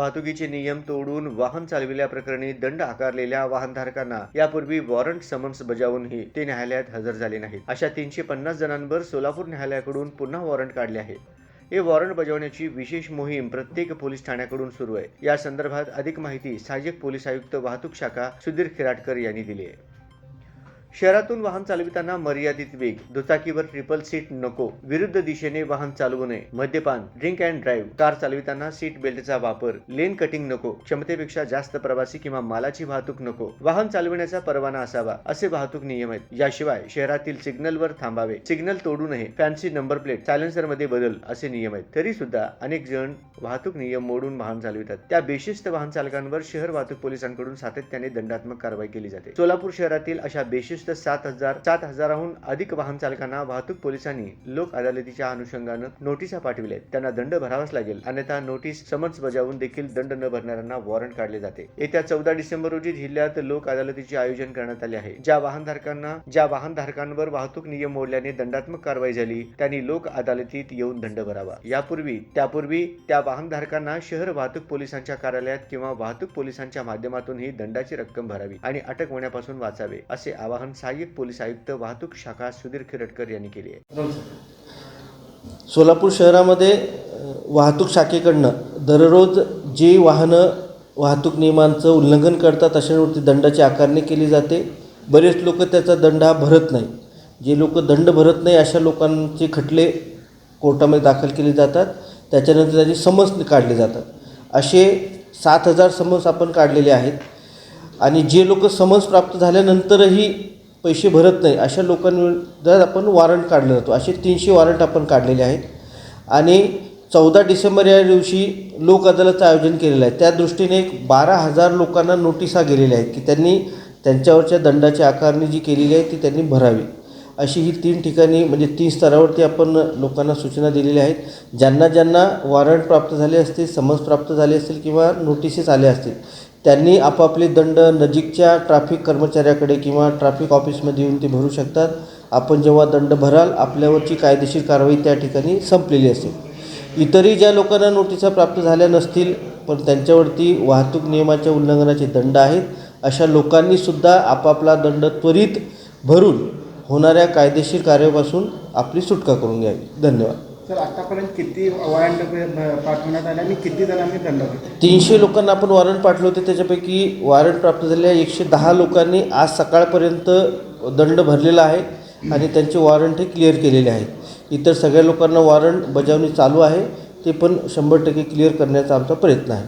वाहतुकीचे नियम तोडून वाहन चालविल्याप्रकरणी दंड आकारलेल्या वाहनधारकांना यापूर्वी वॉरंट समन्स बजावूनही ते न्यायालयात हजर झाले नाहीत. अशा तीनशे पन्नास जणांवर सोलापूर न्यायालयाकडून पुन्हा वॉरंट काढले आहे हे वॉरंट बजावण्याची विशेष मोहीम प्रत्येक पोलीस ठाण्याकडून सुरू आहे. या संदर्भात अधिक माहिती सहाय्यक पोलीस आयुक्त वाहतूक शाखा सुधीर खिराटकर यांनी दिली आहे. शहरातून वाहन चालविताना मर्यादित वेग दुचाकीवर ट्रिपल सीट नको विरुद्ध दिशेने वाहन चालवू नये मद्यपान ड्रिंक अँड ड्राईव्ह कार चालविताना सीट बेल्टचा वापर लेन कटिंग नको क्षमतेपेक्षा जास्त प्रवासी किंवा मालाची वाहतूक नको वाहन चालविण्याचा परवाना असावा असे वाहतूक नियम आहेत. याशिवाय शहरातील सिग्नलवर थांबावे सिग्नल तोडू नये फॅन्सी नंबर प्लेट सायलेन्सरमध्ये बदल असे नियम आहेत. तरी सुद्धा अनेक जण वाहतूक नियम मोडून वाहन चालवितात. त्या बेशिस्त वाहन चालकांवर शहर वाहतूक पोलिसांकडून सातत्याने दंडात्मक कारवाई केली जाते. सोलापूर शहरातील अशा बेशिस्त सात हजार सात हजाराहून अधिक वाहन चालकांना वाहतूक पोलिसांनी लोक अदालतीच्या अनुषंगानं नोटिसा पाठविल्या त्यांना दंड भरावाच लागेल. अन्यथा नोटीस समन्स बजावून देखील दंड न भरणाऱ्यांना वॉरंट काढले जाते. येत्या चौदा डिसेंबर रोजी जिल्ह्यात लोक अदालतीचे आयोजन करण्यात आले आहे. ज्या वाहनधारकांना ज्या वाहनधारकांवर वाहतूक नियम मोडल्याने दंडात्मक कारवाई झाली त्यांनी लोक अदालतीत येऊन दंड भरावा. यापूर्वी त्यापूर्वी त्या वाहनधारकांना शहर वाहतूक पोलिसांच्या कार्यालयात किंवा वाहतूक पोलिसांच्या माध्यमातून ही दंडाची रक्कम भरावी आणि अटक होण्यापासून वाचावे असे आवाहन सहाय्यक पोलीस आयुक्त वाहतूक शाखा सुधीर खिरटकर यांनी केली आहे. सोलापूर शहरामध्ये वाहतूक शाखेकडनं दररोज जी वाहनं वाहतूक नियमांचं उल्लंघन करतात अशांवरती दंडाची आकारणी केली जाते. बरेच लोक त्याचा दंड हा भरत नाही. जे लोक दंड भरत नाही अशा लोकांचे खटले कोर्टामध्ये दाखल केले जातात. त्याच्यानंतर त्याचे समन्स काढले जातात. असे सात हजार समन्स आपण काढलेले आहेत. आणि जे लोक समन्स प्राप्त झाल्यानंतरही पैसे भरत नाही अशा लोकांवर आपण वॉरंट काढलं जातो असे तीनशे वॉरंट आपण काढलेले आहेत. आणि चौदा डिसेंबर या दिवशी लोक अदालतचं आयोजन केलेलं आहे. त्या दृष्टीने एक बारा हजार लोकांना नोटिसा गेलेल्या आहेत की त्यांनी त्यांच्यावरच्या दंडाची आकारणी जी केलेली आहे ती त्यांनी भरावी. अशी ही तीन ठिकाणी म्हणजे तीन स्तरावरती आपण लोकांना सूचना दिलेल्या आहेत. ज्यांना ज्यांना वॉरंट प्राप्त झाले असतील समन्स प्राप्त झाले असतील किंवा नोटिसेस आले असतील त्यांनी आपापले दंड नजीकच्या ट्राफिक कर्मचाऱ्याकडे किंवा ट्राफिक ऑफिसमध्ये येऊन ते भरू शकतात. आपण जेव्हा दंड भराल आपल्यावरची कायदेशीर कारवाई त्या ठिकाणी संपलेली असेल. इतरही ज्या लोकांना नोटिसा प्राप्त झाल्या नसतील पण त्यांच्यावरती वाहतूक नियमाच्या उल्लंघनाचे दंड आहेत अशा लोकांनीसुद्धा आपापला दंड त्वरित भरून होणाऱ्या कायदेशीर कार्यापासून आपली सुटका करून घ्यावी. धन्यवाद. सर आतापर्यंत किती वॉरंट पाठवण्यात आले आणि किती जणांनी दंड घेतला तीनशे लोकांना आपण वॉरंट पाठवले होते त्याच्यापैकी वॉरंट प्राप्त झालेल्या एकशे दहा लोकांनी आज सकाळपर्यंत दंड भरलेला आहे आणि त्यांचे वॉरंट हे क्लिअर केलेले आहेत. इतर सगळ्या लोकांना वॉरंट बजावणी चालू आहे ते पण शंभर टक्के क्लिअर करण्याचा आमचा प्रयत्न आहे.